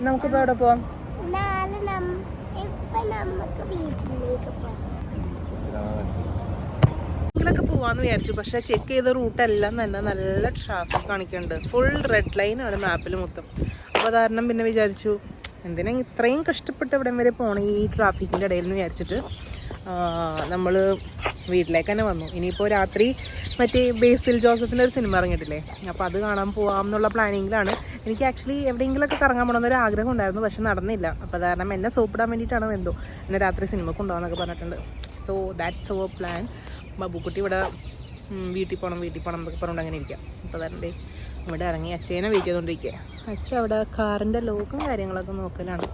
നമുക്കിപ്പോ എവിടെ പോവാം? ഇതിലൊക്കെ പോവാന്ന് വിചാരിച്ചു. പക്ഷെ ചെക്ക് ചെയ്ത റൂട്ട് എല്ലാം തന്നെ നല്ല ട്രാഫിക് കാണിക്കുന്നുണ്ട്. ഫുൾ റെഡ് ലൈൻ ആണ് മാപ്പിൽ മൊത്തം. അപ്പോൾ കാരണം പിന്നെ വിചാരിച്ചു എന്തിനാ ഇത്രയും കഷ്ടപ്പെട്ട് ഇവിടം വരെ പോകണം ഈ ട്രാഫിക്കിന്റെ ഇടയിൽ നിന്ന് വിചാരിച്ചിട്ട്. നമ്മൾ വീട്ടിലേക്ക് തന്നെ വന്നു. ഇനിയിപ്പോൾ രാത്രി മറ്റേ ബേസിൽ ജോസഫിന്റെ ഒരു സിനിമ ഇറങ്ങിയിട്ടില്ലേ? അപ്പോൾ അത് കാണാൻ പോകാം എന്നുള്ള പ്ലാനിങ്ങിലാണ് എനിക്ക് ആക്ച്വലി എവിടെയെങ്കിലുമൊക്കെ കറങ്ങാൻ പോകണമെന്നൊരു ആഗ്രഹം ഉണ്ടായിരുന്നു പക്ഷെ നടന്നില്ല. അപ്പോൾ കാരണം എന്നെ സോപ്പിടാൻ വേണ്ടിയിട്ടാണ് എന്തോ ഇന്ന് രാത്രി സിനിമ കൊണ്ടുപോകാമെന്നൊക്കെ പറഞ്ഞിട്ടുണ്ട്. So that's our plan Babukutty ഇവിടെ വീട്ടിൽ പോകണം വീട്ടിൽ പോകണം എന്നൊക്കെ പറഞ്ഞുകൊണ്ട് അങ്ങനെ ഇരിക്കാം. അപ്പോൾ അതുകൊണ്ട് ഇവിടെ ഇറങ്ങി അച്ഛനെ വെയിറ്റ് ചെയ്തുകൊണ്ടിരിക്കുക അച്ഛൻ അവിടെ കാറിന്റെ ലോക്കും കാര്യങ്ങളൊക്കെ നോക്കലാണ്.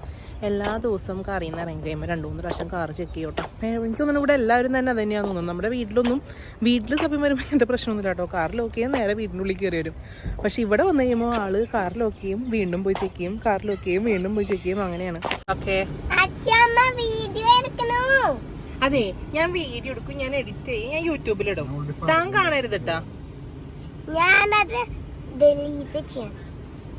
എല്ലാ ദിവസവും കാറിൽ നിന്ന് ഇറങ്ങി കഴിയുമ്പോൾ രണ്ട് മൂന്ന് പ്രാവശ്യം കാർ ചെക്ക് ചെയ്യോട്ടോ. എനിക്ക് തോന്നുന്നു ഇവിടെ എല്ലാവരും തന്നെ അത് തന്നെയാണ് തോന്നുന്നത്. നമ്മുടെ വീട്ടിലൊന്നും വീട്ടിൽ സമയം വരുമ്പോൾ എന്താ പ്രശ്നമൊന്നുമില്ല കേട്ടോ. കാർ ലോക്ക് ചെയ്യാൻ നേരെ വീടിന്റെ ഉള്ളിൽ കയറി വരും. പക്ഷേ ഇവിടെ വന്നു കഴിയുമ്പോൾ ആൾ കാർ ലോക്ക് ചെയ്യും വീണ്ടും പോയി ചെക്ക് ചെയ്യും. കാർ ലോക്ക് ചെയ്യും വീണ്ടും പോയി ചെക്ക് ചെയ്യും. അങ്ങനെയാണ്. ഓക്കെ. അതെ ഞാൻ വീഡിയോ എടുക്കും ഞാൻ എഡിറ്റ് ചെയ്യും ഞാൻ യൂട്യൂബിലിടും താൻ കാണരുത് കേട്ടാ ഞാനത് ഡിലീറ്റ് ചെയ്യാം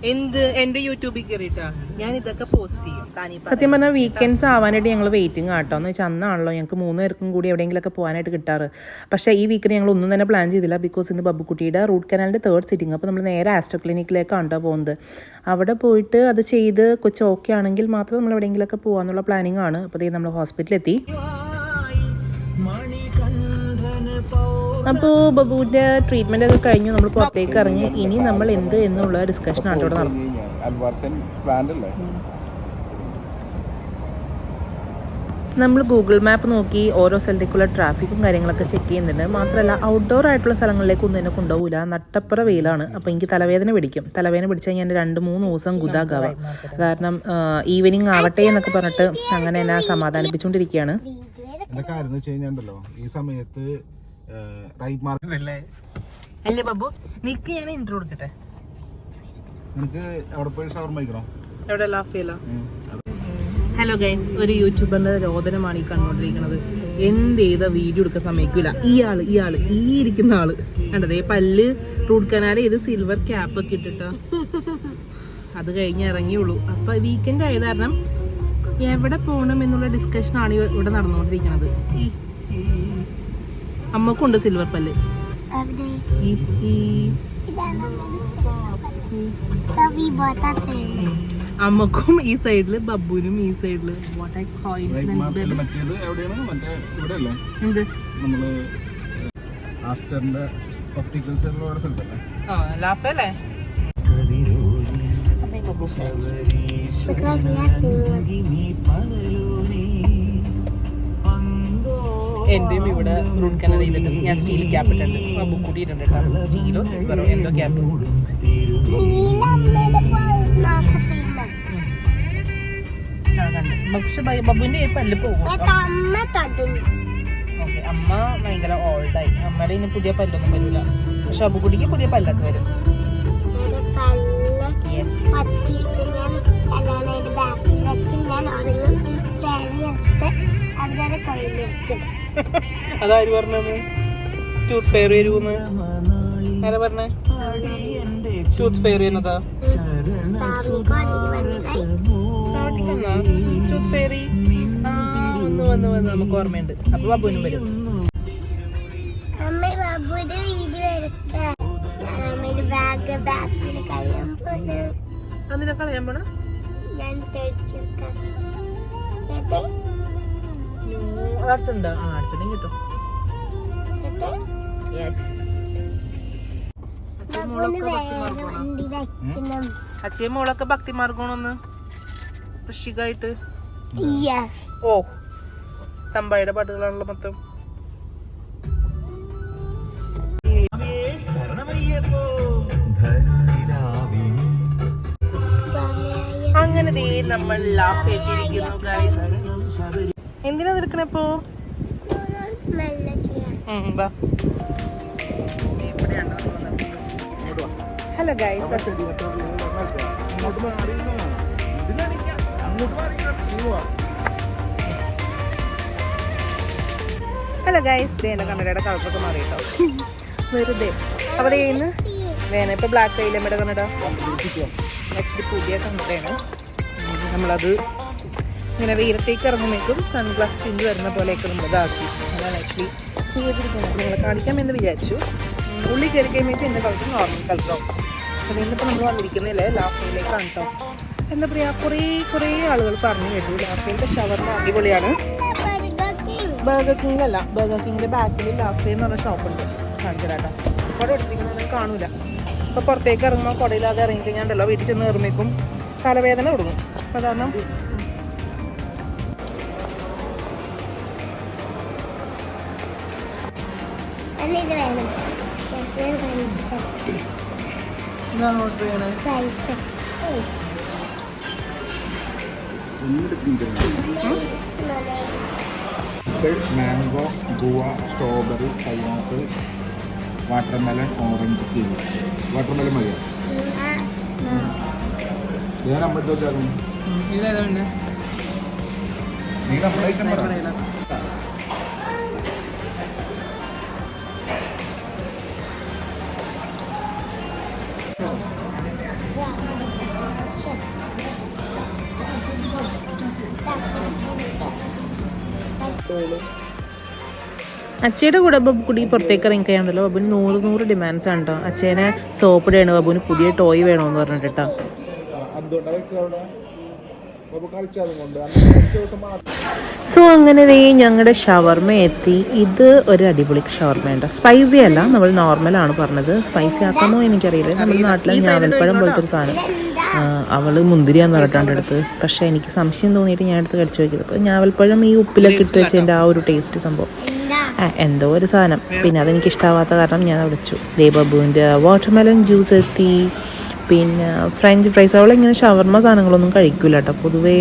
എന്ത് എന്റെ യൂട്യൂബിൽ കയറിയിട്ടാ ഞാൻ ഇതൊക്കെ പോസ്റ്റ് ചെയ്യും സത്യം പറഞ്ഞാൽ വീക്കെൻഡ്സ് ആവാനായിട്ട് ഞങ്ങൾ വെയിറ്റിംഗ് ആട്ടോ എന്ന് വെച്ചാൽ അന്നാണല്ലോ ഞങ്ങൾക്ക് മൂന്ന് പേർക്കും കൂടി എവിടെയെങ്കിലുമൊക്കെ പോകാനായിട്ട് കിട്ടാറ്. പക്ഷേ ഈ വീക്കിന് ഞങ്ങൾ ഒന്നും തന്നെ പ്ലാൻ ചെയ്തില്ല ബിക്കോസ് ഇന്ന് ബബ്ബുക്കുട്ടിയുടെ റൂട്ട് കനാലിന്റെ തേർഡ് സിറ്റിംഗ് അപ്പോൾ നമ്മൾ നേരെ ആസ്ട്രോ ക്ലിനിക്കിലേക്കാണ് കേട്ടോ പോകുന്നത് അവിടെ പോയിട്ട് അത് ചെയ്ത് കൊച്ചു ഓക്കെ ആണെങ്കിൽ മാത്രം നമ്മൾ എവിടെയെങ്കിലുമൊക്കെ പോകാമെന്നുള്ള പ്ലാനിങ് ആണ്. അപ്പോൾ നമ്മൾ ഹോസ്പിറ്റലിലെത്തി അപ്പോൾ ബബുവിന്റെ ട്രീറ്റ്മെന്റ് ഒക്കെ കഴിഞ്ഞ്. നമ്മൾ പുറത്തേക്ക് ഇറങ്ങി. ഇനി നമ്മൾ എന്ത് എന്നുള്ള ഡിസ്കഷനാണ് ഇവിടെ നടന്നത് നമ്മൾ ഗൂഗിൾ മാപ്പ് നോക്കി ഓരോ സ്ഥലത്തേക്കുള്ള ട്രാഫിക്കും കാര്യങ്ങളൊക്കെ ചെക്ക് ചെയ്യുന്നുണ്ട്. മാത്രമല്ല ഔട്ട്ഡോർ ആയിട്ടുള്ള സ്ഥലങ്ങളിലേക്ക് ഒന്നും എന്നെ കൊണ്ടുപോകില്ല നട്ടപ്പുറ വെയിലാണ്. അപ്പോൾ എനിക്ക് തലവേദന പിടിക്കും. തലവേദന പിടിച്ചാൽ ഞാൻ രണ്ട് മൂന്ന് ദിവസം ഗുദാഗാവാം കാരണം ഈവനിങ് ആവട്ടെ എന്നൊക്കെ പറഞ്ഞിട്ട് അങ്ങനെ എന്നെ സമാധാനിപ്പിച്ചുകൊണ്ടിരിക്കുകയാണ് കാര്യം എന്ന് വെച്ച് ഈ സമയത്ത് റൈറ്റ് മാർക്കറ്റ് അല്ലേ അല്ലേ ബാബു? നിക്ക് ഞാൻ ഇൻട്രോ കൊടുക്കട്ടെ? നിനക്ക് അവിടെ പോയി ഷവർ കഴിക്കണോ? എവിടെ ലാഫിയല്ല ഹലോ ഗൈസ് ഒരു യൂട്യൂബറിന്റെ രോദനമാണ് ഈ കണ്ടുകൊണ്ടിരിക്കുന്നത്. എന്ത് ചെയ്ത വീഡിയോ എടുക്കാൻ സമയക്കില്ല ഈ ആൾ ഈ ആൾ ഈ ഇരിക്കുന്ന ആൾ. കണ്ടത് ഈ പല്ല് റൂട്ട് കനാൽ ഇത് സിൽവർ ക്യാപ്പ് ഒക്കെ ഇട്ടിട്ട. അത് കഴിഞ്ഞ് ഇറങ്ങിയുള്ളൂ. അപ്പൊ വീക്കെൻഡ് ആയത് കാരണം എവിടെ പോകണം എന്നുള്ള ഡിസ്കഷനാണ് ഇവിടെ നടന്നുകൊണ്ടിരിക്കുന്നത്. ഈ അമ്മക്കുണ്ട് സിൽവർ പല്ല് അമ്മക്കും ഈ സൈഡിൽ ബബുനും ഈ സൈഡിൽ ലാഫല്ലേ because we have to എന്റെയും ഇവിടെ റൂട്ട് കനാൽ ചെയ്തിട്ട് ഞാൻ സ്റ്റീൽ ക്യാപ്പ് ഇട്ടുണ്ട് ബുക്ക് കൂടി ഇട്ടുണ്ട് കേട്ടോ. സ്റ്റീലോ സിൽവറോ എന്തോ ക്യാപ്പ് പക്ഷെ ബബുവിന്റെ പല്ല് പോകും ഓക്കെ അമ്മ ഭയങ്കര ഓൾഡായി അമ്മയുടെ ഇനി പുതിയ പല്ലൊന്നും വരില്ല പക്ഷെ പുതിയ പല്ലൊക്കെ വരും. ഞാൻ അവരുടെ കയ്യിൽ വെക്കും അതാര് പറഞ്ഞത്? ടൂത്ത് ഫെയർ വരുമെന്ന് ആരാ പറഞ്ഞേ? ടൂത്ത് ഫെയർ ചെയ്യുന്നതാ ടൂത്ത് ഫെയറി ആ വന്ന് വന്ന് വന്ന്. നമുക്ക് ഓർമ്മയുണ്ട്. അപ്പൊ ബാബുവിനും വരും. അതിനെ കളയാൻ പോണ. ഞാൻ ആർട്സ് ഉണ്ടോ. ആ ആർട്സ് ഉണ്ടെങ്കിൽ കിട്ടും. യെസ് അച്ഛയും മോളൊക്കെ ഭക്തി മാർഗമാണെന്ന്? ഋഷികായിട്ട് യെസ് ഓ തമ്പായുടെ പാട്ടുകളാണല്ലോ മൊത്തം. അങ്ങനെ ദേ നമ്മൾ ലാഫേറ്റിരിക്കുന്നു ഗൈസ് എന്തിനാ നിൽക്കണപ്പോ ഹലോ ഗൈസ് ഹലോ ഗൈസ് ദേന കണ്ണടയുടെ കളറൊക്കെ മാറി കേട്ടോ വെറുതെ. അവിടെ ചെയ്യുന്നു വേന ഇപ്പൊ ബ്ലാക്ക് കയ്യിലമ്മയുടെ കണ്ണട നെക്സ്റ്റ് പുതിയ കണ്ണടയാണ് നമ്മളത് ഇങ്ങനെ വെയിലത്തേക്ക് ഇറങ്ങുമ്പോഴേക്കും സൺഗ്ലാസ് ചിന്തി വരുന്ന പോലെയൊക്കെ നമ്മൾ ഇതാക്കി. അതാണ് ആക്ച്വലി ചെയ്തിരിക്കുന്നത്. നിങ്ങളെ കാണിക്കാമെന്ന് വിചാരിച്ചു. ഉള്ളി കയറി കഴിയുമ്പോഴേക്കും എന്റെ കളർ നോർമൽ കളറാവും അപ്പോൾ ഇന്നിപ്പോൾ നമ്മൾ വന്നിരിക്കുന്നില്ലേ ലാഫയിലേക്കാണ് കേട്ടോ എന്താ പറയുക കുറേ കുറേ ആളുകൾ പറഞ്ഞു കേട്ടു. ലാഫയിലത്തെ ഷവർമ അടിപൊളിയാണ്. ബർഗർ കിങ്ങിലല്ല ബർഗർ കിങ്ങിന്റെ ബാക്കിൽ ലാഫേ എന്ന് പറഞ്ഞ ഷോപ്പുണ്ട് തരാട്ടോ കുട എടുത്തിരിക്കുന്നത് കാണൂല. അപ്പോൾ പുറത്തേക്ക് ഇറങ്ങുമ്പോൾ കുടയില്ലാതെ ഇറങ്ങിക്കഴിഞ്ഞാണ്ടല്ലോ വീട്ടിൽ ചെന്ന് കയറുമ്പോഴേക്കും തലവേദന തുടങ്ങും. അപ്പോൾ കാരണം എന്നെ ഇത് വേണം. ഞാൻ കാണിച്ചിട്ട്. എന്താണ് ഓർഡർ ചെയ്യണത് price mango guava strawberry pineapple watermelon orange kiwi watermelon മതിയോ? ഞാൻ അമ്പത്തി വെച്ചാലും നീ നമ്മുടെ അച്ഛയുടെ കൂടെ ബബു കുടി പുറത്തേക്ക് ഇറങ്ങി കഴിയാണ്ടല്ലോ. ബബുന് നൂറ് നൂറ് ഡിമാൻഡ്സ് ആണ് കേട്ടോ അച്ഛനെ സോപ്പ് ഇടയാണ് ബബുന് പുതിയ ടോയ് വേണമെന്ന് പറഞ്ഞിട്ട് കേട്ടോ സോ അങ്ങനെ ദേ ഞങ്ങളുടെ ഷവർമ എത്തി. ഇത് ഒരു അടിപൊളി ഷവർമ ഉണ്ടോ സ്പൈസി അല്ല. നമ്മൾ നോർമലാണ് പറഞ്ഞത്. സ്പൈസി ആക്കാമോ എനിക്കറിയില്ല. നമ്മുടെ നാട്ടിലെ ഞാവൽപ്പഴം പോലത്തെ ഒരു സാധനം. ആ, അവൾ മുന്തിരിയാന്ന് പറഞ്ഞിട്ടുണ്ട് അടുത്ത് പക്ഷേ എനിക്ക് സംശയം തോന്നിയിട്ട് ഞാൻ എടുത്ത് കടിച്ചു നോക്കിയത് അപ്പോൾ ഞാവൽപ്പഴം ഈ ഉപ്പിലൊക്കെ ഇട്ട് വെച്ചതിന്റെ ആ ഒരു ടേസ്റ്റ് സംഭവം. എന്തോ ഒരു സാധനം. പിന്നെ അതെനിക്ക് ഇഷ്ടമാവാത്ത കാരണം ഞാൻ വിളിച്ചു ദേബബുവിന്റെ വാട്ടർമെലൺ ജ്യൂസ് എത്തി. പിന്നെ ഫ്രഞ്ച് ഫ്രൈസ് അവൾ ഇങ്ങനെ ഷവർമ സാധനങ്ങളൊന്നും കഴിക്കില്ല കേട്ടോ. പൊതുവേ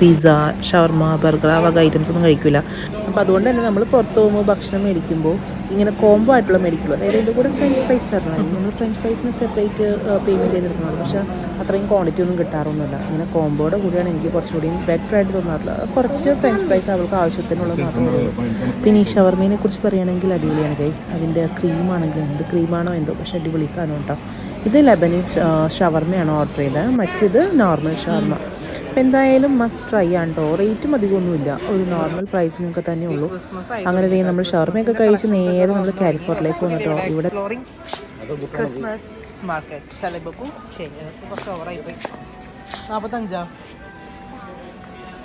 പിസ്സ ഷവർമ ബർഗർ ആ വക ഐറ്റംസ് ഒന്നും കഴിക്കില്ല അപ്പോൾ അതുകൊണ്ട് തന്നെ നമ്മൾ പുറത്ത് പോകുമ്പോൾ ഭക്ഷണം മേടിക്കുമ്പോൾ ഇങ്ങനെ കോംബോ ആയിട്ടുള്ള മേടിക്കുള്ളൂ അതായത് ഇതിന്റെ കൂടെ ഫ്രഞ്ച് ഫ്രൈസ് വരണം നമ്മൾ ഫ്രഞ്ച് ഫ്രൈസിന് സെപ്പറേറ്റ് പേയ്മെന്റ് ചെയ്തെടുക്കണം പക്ഷേ അത്രയും ക്വാണ്ടിറ്റി ഒന്നും കിട്ടാറൊന്നുമില്ല. ഇങ്ങനെ കോംബോയുടെ കൂടെയാണ് എനിക്ക് കുറച്ചുകൂടി ബെറ്റർ ആയിട്ട് തോന്നാറുള്ളത്. കുറച്ച് ഫ്രഞ്ച് ഫ്രൈസ് അവൾക്ക് ആവശ്യത്തിനുള്ള മാത്രമേ ഉള്ളൂ. പിന്നെ ഈ ഷവർമീനെ കുറിച്ച് പറയുകയാണെങ്കിൽ അടിപൊളിയാണ് ഗൈസ് അതിന്റെ ക്രീമാണെങ്കിലും എന്ത് ക്രീമാണോ എന്തോ പക്ഷേ അടിപൊളി സാധനം കേട്ടോ. ഇത് ലെബനീസ് ഷവർമയാണ് ഓർഡർ ചെയ്തത്. മറ്റേത് നോർമൽ ഷവർമ. അപ്പം എന്തായാലും മസ്റ്റ് ട്രൈ ആണ് കേട്ടോ റേറ്റും അധികമൊന്നുമില്ല. ഒരു നോർമൽ പ്രൈസിനൊക്കെ തന്നെ ഉള്ളൂ. അങ്ങനെ ദേ നമ്മൾ ഷവർമയൊക്കെ കഴിച്ച് നേരെ നമ്മൾ കാലിഫോർട്ടിലേക്ക് വന്നിട്ടോ ഇവിടെ ക്രിസ്മസ് മാർക്കറ്റ് അല്ലേ ബക്കു ശരി അതൊക്കെ കുറച്ച് ഓവറായി പോയി.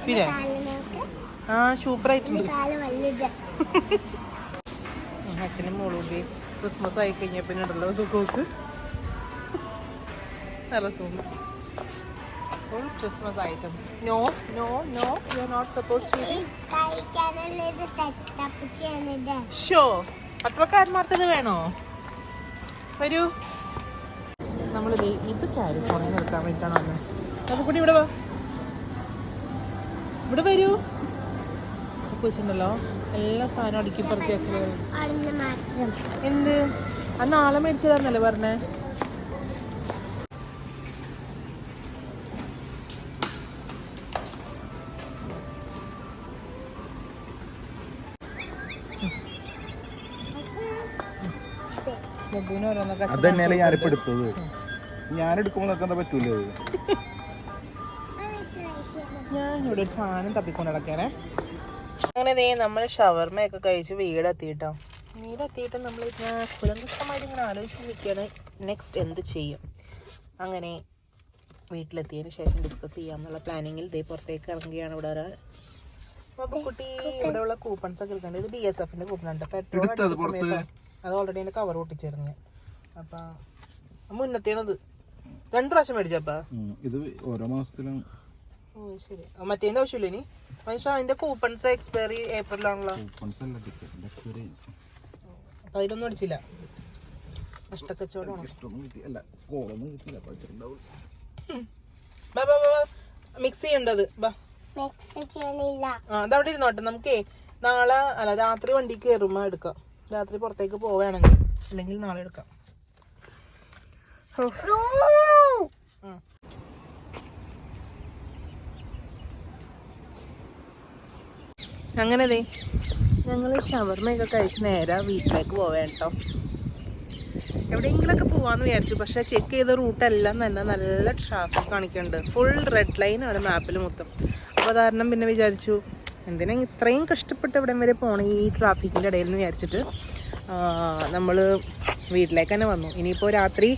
പിന്നെ? ആ അച്ഛനും മോളും ക്രിസ്മസ് ആയി കഴിഞ്ഞ പിന്നെ ഉണ്ടല്ലോ ദുഃഖോക്ക് നല്ല സുഖം. Full Christmas items no no no you are not suppose to ചെയ്യുന്നത് ഷോ പത്രക്കാരന്മാർത്തത് വേണോ? വരൂ. നമ്മൾ ഇത് കാലിഫോർണിയ നിർത്താൻ വേണ്ടിയിട്ടാണ് വന്നത് നമുക്ക് കൂടി ഇവിടെ വാ. ഇവിടെ വരൂ. വെച്ചിട്ടുണ്ടല്ലോ. എല്ലാ സാധനവും അടുക്കി മാത്രം എന്ത്? അന്ന് ആളെ മേടിച്ചതാന്നല്ലേ പറഞ്ഞേ? അത് തന്നെയല്ലേ ഞാനിപ്പോ എടുത്തത്? ഞാൻ എടുക്കുമ്പോൾ നിൽക്കാൻ പറ്റൂല? ഞാൻ ഇവിടെ ഒരു സാധനം തപ്പിക്കൊണ്ട് അങ്ങനെ ദേ നമ്മൾ ഷവർമയൊക്കെ കഴിച്ച് വീടെത്തിയിട്ടോ. വീടെത്തിയിട്ട് നമ്മൾ കുലങ്കഷ്ടമായിട്ട് ഇങ്ങനെ ആലോചിച്ച് നിൽക്കുകയാണ്. നെക്സ്റ്റ് എന്ത് ചെയ്യും? അങ്ങനെ വീട്ടിലെത്തിയതിന് ശേഷം ഡിസ്കസ് ചെയ്യാമെന്നുള്ള പ്ലാനിങ്ങിൽ ഇതേ പുറത്തേക്ക് ഇറങ്ങുകയാണ് ഇവിടെ ഒരാൾ. അപ്പോൾ കുട്ടി ഇവിടെയുള്ള കൂപ്പൺസ് ഒക്കെ എടുക്കേണ്ടത് ഇത് ഡി എസ് എഫിന്റെ കൂപ്പൺ ഉണ്ട് പെട്രോൾ അടിച്ച സമയത്ത് അത് ഓൾറെഡി എന്റെ കവർ പൊട്ടിച്ചേർന്ന് അപ്പം മുന്നത്തേണത്. രണ്ട് പ്രാവശ്യം മേടിച്ചപ്പാ ഇത് ഓരോ മാസത്തിലും. ഓ ശരി. മറ്റേന്റെ ആവശ്യമില്ല ഇനി. പക്ഷേ അതിന്റെ കൂപ്പൺസ് എക്സ്പയറി ഏപ്രിലാണല്ലോ. അപ്പൊ അതിലൊന്നും അടിച്ചില്ല. മിക്സ് ചെയ്യേണ്ടത്. ബാ. മിക്സ് ചെയ്യണില്ല. ആ അതവിടെ ഇരുന്നോട്ടെ നമുക്കേ നാളെ അല്ല രാത്രി വണ്ടി കയറുമ്പോ എടുക്കാം. രാത്രി പുറത്തേക്ക് പോവുകയാണെങ്കിൽ അല്ലെങ്കിൽ നാളെ എടുക്കാം. അങ്ങനെ ദേ ഞങ്ങൾ ഷവർമയൊക്കെ കഴിച്ച് നേരെ വീട്ടിലേക്ക് പോവേം കേട്ടോ. എവിടെയെങ്കിലൊക്കെ പോവാന്ന് വിചാരിച്ചു. പക്ഷെ ചെക്ക് ചെയ്ത റൂട്ടെല്ലാം തന്നെ നല്ല ട്രാഫിക് കാണിക്കുന്നുണ്ട്. ഫുൾ റെഡ് ലൈനാണ് മാപ്പിൽ മൊത്തം. അപ്പോൾ കാരണം പിന്നെ വിചാരിച്ചു എന്തിനാ ഇത്രയും കഷ്ടപ്പെട്ട് ഇവിടം വരെ പോണ ഈ ട്രാഫിക്കിന്റെ ഇടയിൽ നിന്ന് വിചാരിച്ചിട്ട്? നമ്മൾ വീട്ടിലേക്ക് തന്നെ വന്നു. ഇനിയിപ്പോൾ രാത്രി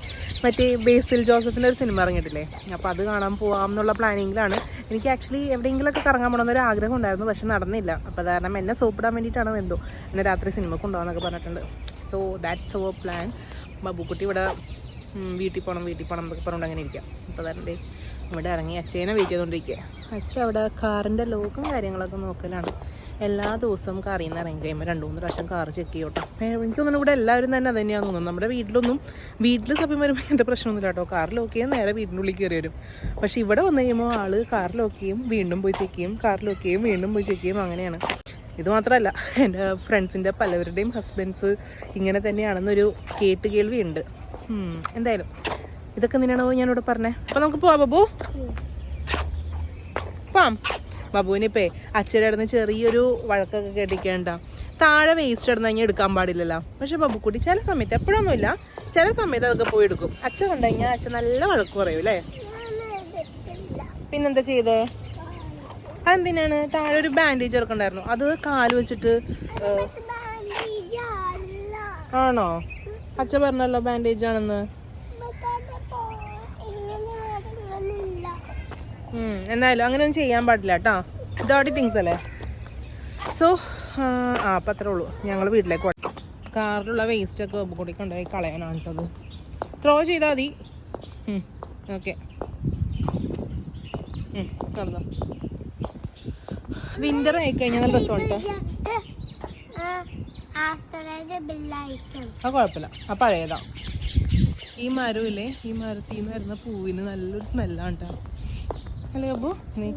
മറ്റേ ബേസിൽ ജോസഫിന്റെ ഒരു സിനിമ ഇറങ്ങിയിട്ടില്ലേ? അപ്പോൾ അത് കാണാൻ പോവാം എന്നുള്ള പ്ലാനിങ്ങിലാണ്. എനിക്ക് ആക്ച്വലി എവിടെയെങ്കിലുമൊക്കെ കറങ്ങാൻ പോകണമെന്നൊരു ആഗ്രഹം ഉണ്ടായിരുന്നു പക്ഷെ നടന്നില്ല. അപ്പോൾ കാരണം എന്നെ സോപ്പിടാൻ വേണ്ടിയിട്ടാണ് എന്തോ എന്നെ രാത്രി സിനിമ കൊണ്ടുപോകാന്നൊക്കെ പറഞ്ഞിട്ടുണ്ട്. So that's our plan Babukutty ഇവിടെ വീട്ടിൽ പോകണം വീട്ടിൽ പോകണം എന്നൊക്കെ പറഞ്ഞുകൊണ്ട് അങ്ങനെ ഇരിക്കാം. അപ്പോൾ അതാരണ്ടേ ഇവിടെ ഇറങ്ങി അച്ഛനെ വെയിറ്റ് അച്ഛൻ അവിടെ കാറിന്റെ ലോക്കും കാര്യങ്ങളൊക്കെ നോക്കലാണ്. എല്ലാ ദിവസവും കാറിൽ നിന്ന് ഇറങ്ങി കഴിയുമ്പോൾ രണ്ട് മൂന്ന് പ്രാവശ്യം കാർ ചെക്ക് ചെയ്യോട്ടോ. എനിക്ക് തോന്നുന്നു ഇവിടെ എല്ലാവരും തന്നെ അത് തോന്നുന്നത് തോന്നുന്നു. നമ്മുടെ വീട്ടിലൊന്നും വീട്ടിൽ സമയം വരുമ്പോൾ ഇങ്ങനത്തെ പ്രശ്നമൊന്നുമില്ല കേട്ടോ കാർ ലോക്ക് ചെയ്യാൻ നേരെ വീടിന്റെ ഉള്ളിൽ കയറി വരും. പക്ഷേ ഇവിടെ വന്നു കഴിയുമ്പോൾ ആൾ കാർ ലോക്ക് ചെയ്യും വീണ്ടും പോയി ചെക്ക് ചെയ്യും കാർ ലോക്ക് ചെയ്യും വീണ്ടും പോയി ചെക്ക് ചെയ്യും അങ്ങനെയാണ്. ഇത് മാത്രമല്ല എന്റെ ഫ്രണ്ട്സിന്റെ പലവരുടെയും ഹസ്ബൻഡ്സ് ഇങ്ങനെ തന്നെയാണെന്നൊരു കേട്ട് കേൾവിയുണ്ട്. എന്തായാലും ഇതൊക്കെ നിന്നാണോ ഞാനിവിടെ പറഞ്ഞേ? അപ്പൊ നമുക്ക് പോവാ ബാബു. പോവാം. ബാബുവിനിപ്പേ അച്ഛന്റെ അടുത്ത് ചെറിയൊരു വഴക്കൊക്കെ കേട്ടിക്കേണ്ട. താഴെ വേസ്റ്റ് ഇടുന്ന കഴിഞ്ഞാൽ എടുക്കാൻ പാടില്ലല്ലോ. പക്ഷെ ബബുക്കുട്ടി ചില സമയത്ത് എപ്പോഴൊന്നുമില്ല ചില സമയത്ത് അതൊക്കെ പോയി എടുക്കും. അച്ഛൻ കണ്ടുകഴിഞ്ഞാൽ അച്ഛൻ നല്ല വഴക്ക് പറയും അല്ലേ? പിന്നെന്താ ചെയ്തേ? അതെന്തിനാണ്? താഴെ ഒരു ബാൻഡേജ് ഇറക്കണ്ടായിരുന്നു അത് കാൽ വെച്ചിട്ട് ആണോ? അച്ഛൻ പറഞ്ഞല്ലോ ബാൻഡേജ് ആണെന്ന്. എന്തായാലും അങ്ങനെയൊന്നും ചെയ്യാൻ പാടില്ല കേട്ടോ ഇതോടി തിങ്സ് അല്ലേ? സോ ആ അപ്പം അത്രേ ഉള്ളൂ. ഞങ്ങൾ വീട്ടിലേക്ക് കാറിലുള്ള വേസ്റ്റ് ഒക്കെ കൂടി കൊണ്ടുപോയി കളയാനാണ് കേട്ടത് ത്രോ ചെയ്താൽ മതി. ഓക്കെ വിന്റർ ആയി കഴിഞ്ഞാൽ നല്ല രസമുണ്ട് ആ കുഴപ്പമില്ല. ആ പഴയതാ ഈ മരവില്ലേ ഈ മരത്തിൽ നിന്ന് വരുന്ന പൂവിന് നല്ലൊരു സ്മെല്ലാണ് കേട്ടോ അല്ലേ അബു? നീ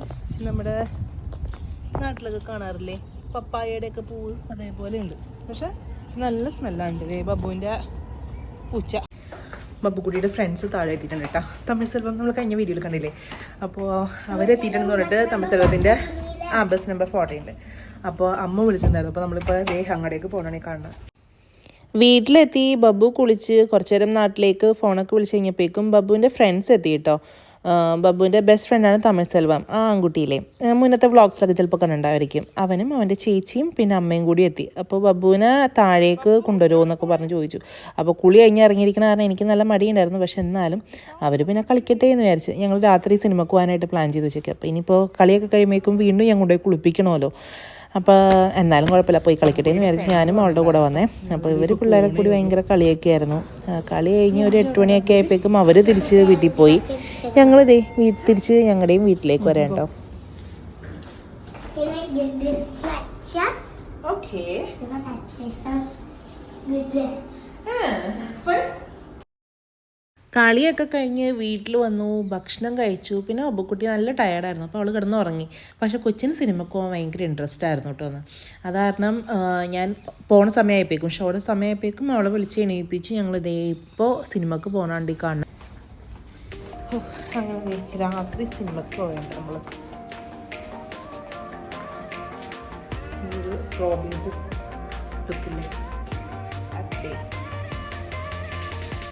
നമ്മുടെ നാട്ടിലൊക്കെ കാണാറില്ലേ? പപ്പായയുടെ ഒക്കെ പൂവ് അതേപോലെ ഉണ്ട്. പക്ഷെ നല്ല സ്മെല്ലാണ് ദേ ബബുവിന്റെ പൂച്ച. ബബുക്കുട്ടിയുടെ ഫ്രണ്ട്സ് താഴെ എത്തിയിട്ടുണ്ട് കേട്ടോ. തമിഴ് സെൽവം നമ്മൾ കഴിഞ്ഞ വീഡിയോയിൽ കണ്ടില്ലേ? അപ്പോൾ അവരെത്തിയിട്ടുണ്ടെന്ന് പറഞ്ഞിട്ട് തമിഴ് സെൽവത്തിന്റെ ആ ബസ് നമ്പർ ഫോർട്ടി ഉണ്ട്. അപ്പോൾ അമ്മ വിളിച്ചിട്ടുണ്ടായിരുന്നു. അപ്പോൾ നമ്മളിപ്പോൾ ദേ അങ്ങടേക്ക് പോകണമെങ്കിൽ കാണണം വീട്ടിലെത്തി ബബു കുളിച്ച് കുറച്ചു നേരം നാട്ടിലേക്ക് ഫോണൊക്കെ വിളിച്ച് കഴിഞ്ഞപ്പോഴേക്കും ബബുവിന്റെ ഫ്രണ്ട്സ് എത്തി കേട്ടോ. ബബ്ബുവിന്റെ ബെസ്റ്റ് ഫ്രണ്ടാണ് തമിഴ് സെൽവം ആ ആൺകുട്ടിയിലെ. മുന്നത്തെ വ്ളോഗ്സിലൊക്കെ ചിലപ്പോൾ കണ്ടുണ്ടായിരിക്കും അവനും അവന്റെ ചേച്ചിയും പിന്നെ അമ്മയും കൂടി എത്തി. അപ്പോൾ ബബുവിനെ താഴേക്ക് കൊണ്ടുവരുമോ എന്നൊക്കെ പറഞ്ഞ് ചോദിച്ചു. അപ്പോൾ കുളി കഴിഞ്ഞ് ഇറങ്ങിയിരിക്കണ കാരണം എനിക്ക് നല്ല മടിയുണ്ടായിരുന്നു. പക്ഷെ എന്നാലും അവർ പിന്നെ കളിക്കട്ടെ എന്ന് വിചാരിച്ച് ഞങ്ങൾ രാത്രി സിനിമക്ക് പോകാനായിട്ട് പ്ലാൻ ചെയ്ത് വെച്ചേക്കാം. അപ്പോൾ ഇനിയിപ്പോൾ കളിയൊക്കെ കഴിയുമ്പോഴേക്കും വീണ്ടും കൊണ്ടുപോയി കുളിപ്പിക്കണമല്ലോ. അപ്പോൾ എന്നാലും കുഴപ്പമില്ല. പോയി കളിക്കട്ടെ എന്ന് വിചാരിച്ച് ഞാനും അവളുടെ കൂടെ വന്നേ. അപ്പോൾ ഇവർ പിള്ളേരെ കൂടി ഭയങ്കര കളിയൊക്കെ ആയിരുന്നു കളി കഴിഞ്ഞ് ഒരു എട്ട് മണിയൊക്കെ ആയപ്പോഴേക്കും അവർ തിരിച്ച് വീട്ടിൽ പോയി. ഞങ്ങളിതേ വീട്ടിൽ തിരിച്ച് ഞങ്ങളുടെയും വീട്ടിലേക്ക് വരാം കേട്ടോ. I Because കളിയൊക്കെ കഴിഞ്ഞ് വീട്ടിൽ വന്നു ഭക്ഷണം കഴിച്ചു. പിന്നെ അബുക്കുട്ടി നല്ല ടയർഡായിരുന്നു അപ്പോൾ അവൾ കിടന്ന് ഉറങ്ങി പക്ഷെ കൊച്ചിന് സിനിമക്ക് പോകാൻ ഭയങ്കര ഇൻട്രസ്റ്റ് ആയിരുന്നു കേട്ടോ എന്ന് അത് കാരണം ഞാൻ പോണ സമയമായപ്പോഴേക്കും അവളുടെ സമയമായപ്പോഴേക്കും അവളെ വിളിച്ച് എണീപ്പിച്ച് ഞങ്ങൾ ഇതേ ഇപ്പോൾ സിനിമക്ക് പോകണാണ്ടി കാണണം. രാത്രി സിനിമക്ക് പോയുണ്ട് നമ്മൾ ഒരു റോബിൻ ഹുഡ് എടുത്തില്ലേ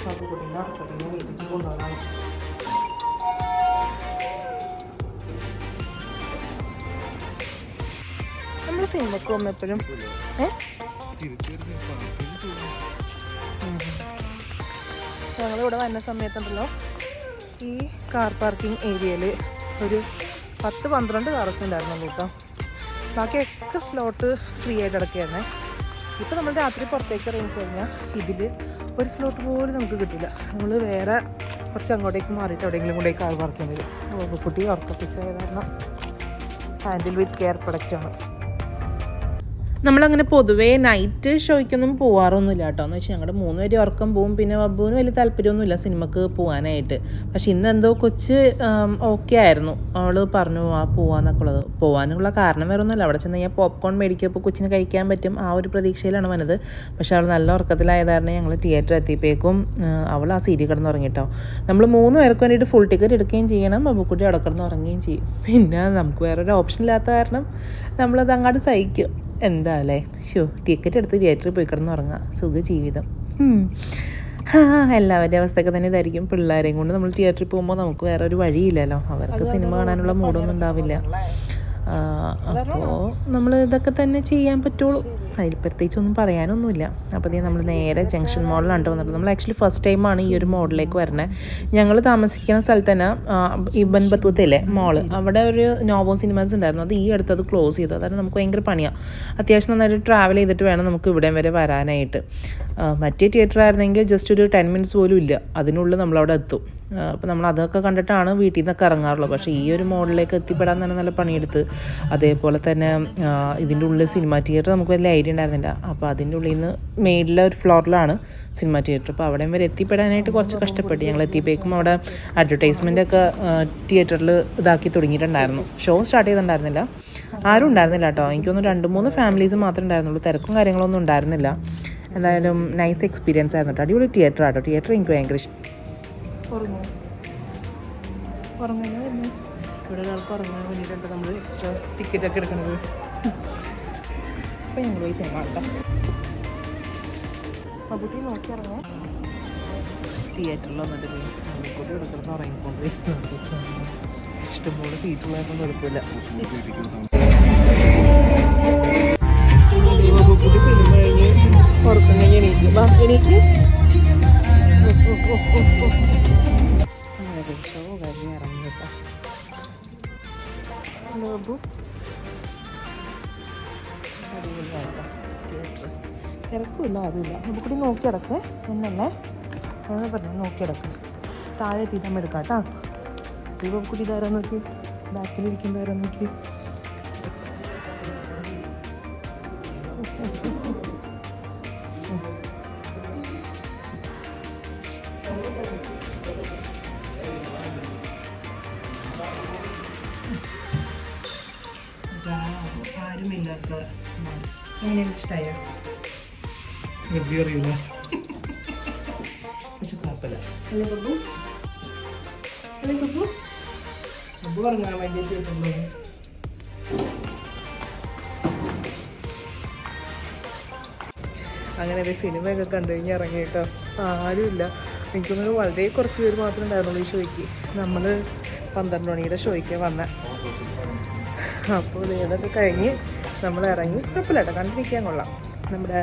അതുകൊണ്ട് അടുത്തോട്ട് ഞാൻ ഏൽപ്പിച്ച് കൊണ്ടുപോകണം നമ്മൾ ഞങ്ങളിവിടെ വന്ന സമയത്തുണ്ടല്ലോ ഈ കാർ പാർക്കിംഗ് ഏരിയയിൽ ഒരു പത്ത് പന്ത്രണ്ട് കാറൊക്കെ ഉണ്ടായിരുന്നു കേട്ടോ. ബാക്കിയൊക്കെ സ്ലോട്ട് ഫ്രീ ആയിട്ട് കിടക്കുകയായിരുന്നേ. ഇപ്പോൾ നമ്മൾ രാത്രി പുറത്തേക്ക് ഇറങ്ങി കഴിഞ്ഞാൽ ഇതിൽ ഒരു സ്ലോട്ട് പോലും നമുക്ക് കിട്ടില്ല നമ്മൾ വേറെ കുറച്ച് അങ്ങോട്ടേക്ക് മാറിയിട്ട് എവിടെയെങ്കിലും കൂടെയൊക്കെ ആൾ വർക്ക് ചെയ്യുന്നത്. കുട്ടി ഉറക്കപ്പിച്ച കാരണം ഹാൻഡിൽ വിത്ത് കെയർ പ്രൊഡക്റ്റാണ് നമ്മളങ്ങനെ പൊതുവേ നൈറ്റ് ഷോയ്ക്കൊന്നും പോവാറൊന്നുമില്ല കേട്ടോ. എന്ന് വെച്ചാൽ ഞങ്ങളുടെ മൂന്ന് പേര് ഉറക്കം പോവും. പിന്നെ ബബ്ബുവിന് വലിയ താല്പര്യമൊന്നുമില്ല സിനിമക്ക് പോകാനായിട്ട് പക്ഷെ ഇന്ന് എന്തോ കൊച്ച് ഓക്കെ ആയിരുന്നു. അവൾ പറഞ്ഞു ആ പോവാന്നൊക്കെ ഉള്ളത് പോകാനുള്ള കാരണം വേറെ ഒന്നുമില്ല അവിടെ ചെന്ന് കഴിഞ്ഞാൽ പോപ്കോൺ മേടിക്കുമ്പോൾ കൊച്ചിന് കഴിക്കാൻ പറ്റും. ആ ഒരു പ്രതീക്ഷയിലാണ് വന്നത്. പക്ഷെ അവൾ നല്ല ഉറക്കത്തിലായ കാരണം ഞങ്ങൾ തിയേറ്റർ എത്തിയപ്പോഴേക്കും അവൾ ആ സീരിയൽ കിടന്ന് ഉറങ്ങിട്ടോ നമ്മൾ മൂന്ന് പേർക്ക് വേണ്ടിയിട്ട് ഫുൾ ടിക്കറ്റ് എടുക്കുകയും ചെയ്യണം. ബബ്ബുക്കുട്ടി അവിടെ കിടന്ന് ഉറങ്ങുകയും ചെയ്യും. പിന്നെ നമുക്ക് വേറൊരു ഓപ്ഷൻ ഇല്ലാത്ത കാരണം നമ്മളത് അങ്ങോട്ട് സഹിക്കും. എന്താ അല്ലേ ഷോ ടിക്കറ്റ് എടുത്ത് തിയേറ്ററിൽ പോയി കിടന്ന് ഉറങ്ങുക സുഖ ജീവിതം. എല്ലാവരുടെ അവസ്ഥയൊക്കെ തന്നെ ഇതായിരിക്കും. പിള്ളേരെയും കൊണ്ട് നമ്മൾ തിയേറ്ററിൽ പോകുമ്പോൾ നമുക്ക് വേറെ ഒരു വഴിയില്ലല്ലോ. അവർക്ക് സിനിമ കാണാനുള്ള മൂഡൊന്നും ഉണ്ടാവില്ല. അപ്പോൾ നമ്മൾ ഇതൊക്കെ തന്നെ ചെയ്യാൻ പറ്റുള്ളൂ. അതിൽ പ്രത്യേകിച്ച് ഒന്നും പറയാനൊന്നുമില്ല. അപ്പോൾ നമ്മൾ നേരെ ജംഗ്ഷൻ മോഡലാണ് വന്നത്. നമ്മൾ ആക്ച്വലി ഫസ്റ്റ് ടൈമാണ് ഈ ഒരു മോഡലിലേക്ക് വരുന്നത് ഞങ്ങൾ താമസിക്കുന്ന സ്ഥലത്ത് തന്നെ ഇബൻ ഈ ബൻബത്തുവത്തില്ലേ മോൾ. അവിടെ ഒരു നോവോ സിനിമാസ് ഉണ്ടായിരുന്നു. അത് ഈ അടുത്ത് അത് ക്ലോസ് ചെയ്തു. അതായത് നമുക്ക് ഭയങ്കര പണിയാണ് അത്യാവശ്യം നന്നായിട്ട് ട്രാവൽ ചെയ്തിട്ട് വേണം നമുക്ക് ഇവിടം വരെ വരാനായിട്ട്. മറ്റേ തിയേറ്റർ ആയിരുന്നെങ്കിൽ ജസ്റ്റ് ഒരു ടെൻ മിനിറ്റ്സ് പോലും ഇല്ല. അതിനുള്ളിൽ നമ്മളവിടെ എത്തും. അപ്പോൾ നമ്മൾ അതൊക്കെ കണ്ടിട്ടാണ് വീട്ടിൽ നിന്നൊക്കെ ഇറങ്ങാറുള്ളത്. പക്ഷേ ഈ ഒരു മോഡലിലേക്ക് എത്തിപ്പെടാൻ തന്നെ നല്ല പണിയെടുത്ത് അതേപോലെ തന്നെ ഇതിന്റെ ഉള്ളിൽ സിനിമ തിയേറ്റർ നമുക്ക് വലിയ ഐഡിയ ഉണ്ടായിരുന്നില്ല. അപ്പോൾ അതിന്റെ ഉള്ളിൽ നിന്ന് മേളിലെ ഒരു ഫ്ലോറിലാണ് സിനിമ തിയേറ്റർ അപ്പോൾ അവിടെ വരെ എത്തിപ്പെടാനായിട്ട് കുറച്ച് കഷ്ടപ്പെട്ടു ഞങ്ങൾ എത്തിയപ്പോഴേക്കും അവിടെ അഡ്വർടൈസ്മെന്റ് ഒക്കെ തിയേറ്ററിൽ ഇതാക്കി തുടങ്ങിയിട്ടുണ്ടായിരുന്നു. Show start ചെയ്തിട്ടുണ്ടായിരുന്നില്ല. ആരും ഉണ്ടായിരുന്നില്ല കേട്ടോ. എനിക്കൊന്ന് രണ്ട് മൂന്ന് ഫാമിലീസ് മാത്രമേ ഉണ്ടായിരുന്നുള്ളൂ. തിരക്കും കാര്യങ്ങളൊന്നും ഉണ്ടായിരുന്നില്ല. എന്തായാലും നൈസ് എക്സ്പീരിയൻസ് ആയിരുന്നു കേട്ടോ. അടിപൊളി തിയേറ്റർ ആട്ടോ. തിയേറ്റർ എനിക്ക് ഭയങ്കര ഇഷ്ടം. ഉറങ്ങും. ഇവിടെ ഒരാൾക്ക് ഉറങ്ങാൻ വേണ്ടിയിട്ടുണ്ട് നമ്മൾ എക്സ്ട്രാ ടിക്കറ്റ് ഒക്കെ എടുക്കണത് അപ്പം ഞങ്ങൾ പോയി സിനിമ കേട്ടോ അപ്പൂട്ടി നോക്കി ഇറങ്ങാം. തിയേറ്ററിൽ വന്നിട്ട് കൂട്ടി എടുക്കുന്നത് ഉറങ്ങിക്കൊണ്ട് ഇഷ്ടംപോലെ സീറ്റുള്ളതൊന്നും കുഴപ്പമില്ല കുട്ടി സിനിമ കഴിഞ്ഞ് ഉറക്കം കഴിഞ്ഞ് എണീക്ക്. വാ അതുമില്ല. നമുക്ക് കൂടി നോക്കി കിടക്ക് എന്നല്ലേ? അങ്ങനെ പറഞ്ഞു നോക്കി കിടക്ക് താഴെ എത്തിയിട്ട് നമ്മൾ എടുക്കാം കേട്ടോ. ദീപക്കുട്ടി ഇതാരാ നോക്കി? ബാക്കിലിരിക്കുമ്പോൾ ആരാ നോക്കി. റിവ്യൂ അറിയില്ല പക്ഷെ കുഴപ്പമില്ല. അല്ലേ ബബു അല്ലേ ബബു ബബു ഇറങ്ങാൻ വേണ്ടി ചെയ്തിട്ടുള്ളൂ അങ്ങനെ ഒരു സിനിമയൊക്കെ കണ്ടു കഴിഞ്ഞ് ഇറങ്ങി കേട്ടോ ആരുമില്ല. എനിക്കൊന്നും വളരെ കുറച്ച് പേര് മാത്രമേ ഉണ്ടായിരുന്നുള്ളൂ ഈ ഷോയ്ക്ക്. നമ്മൾ പന്ത്രണ്ട് മണിയുടെ ഷോയ്ക്ക് വന്ന. അപ്പോൾ ഇതൊക്കെ കഴിഞ്ഞ് നമ്മൾ ഇറങ്ങി. കുഴപ്പമില്ല കേട്ടോ. കണ്ടിരിക്കാൻ കൊള്ളാം. നമ്മുടെ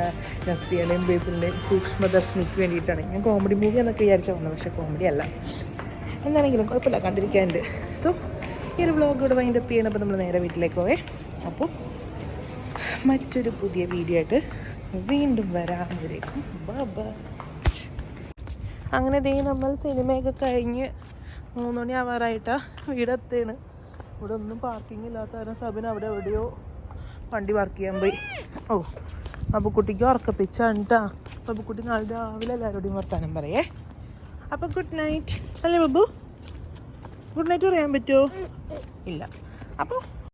നസ്രിയുടെയും ബേസിലിന്റെയും സൂക്ഷ്മദർശിനിക്ക് വേണ്ടിയിട്ടാണ്. ഞാൻ കോമഡി മൂവി എന്നൊക്കെ വിചാരിച്ച വന്നത് പക്ഷേ കോമഡി അല്ല. എന്താണെങ്കിലും കുഴപ്പമില്ല കണ്ടിരിക്കാനുണ്ട്. സോ ഈ ഒരു വ്ളോഗ് ഇവിടെ വൈൻഡ് അപ്പ് ചെയ്യണം അപ്പോൾ നമ്മൾ നേരെ വീട്ടിലേക്ക് പോവേ. അപ്പോൾ മറ്റൊരു പുതിയ വീഡിയോ ആയിട്ട് വീണ്ടും വരാമവരേക്കും ബൈ അങ്ങനെ ദേ നമ്മൾ സിനിമയൊക്കെ കഴിഞ്ഞ് മൂന്ന് മണി ആവാറായിട്ടാണ് വീടെത്തേണ് ഇവിടെ ഒന്നും പാർക്കിംഗ് ഇല്ലാത്ത കാരണം സബിന് അവിടെ എവിടെയോ വണ്ടി പാർക്ക് ചെയ്യാൻ പോയി. ഓ അപ്പുക്കുട്ടിക്ക് ഉറക്കപ്പിച്ചാണ് കേട്ടോ അപ്പുക്കുട്ടി നാളെ രാവിലെ എല്ലാവരോടും വർത്താനം പറയേ. അപ്പോൾ ഗുഡ് നൈറ്റ് അല്ലേ ബബു ഗുഡ് നൈറ്റ് പറയാൻ പറ്റുമോ ഇല്ല. അപ്പോൾ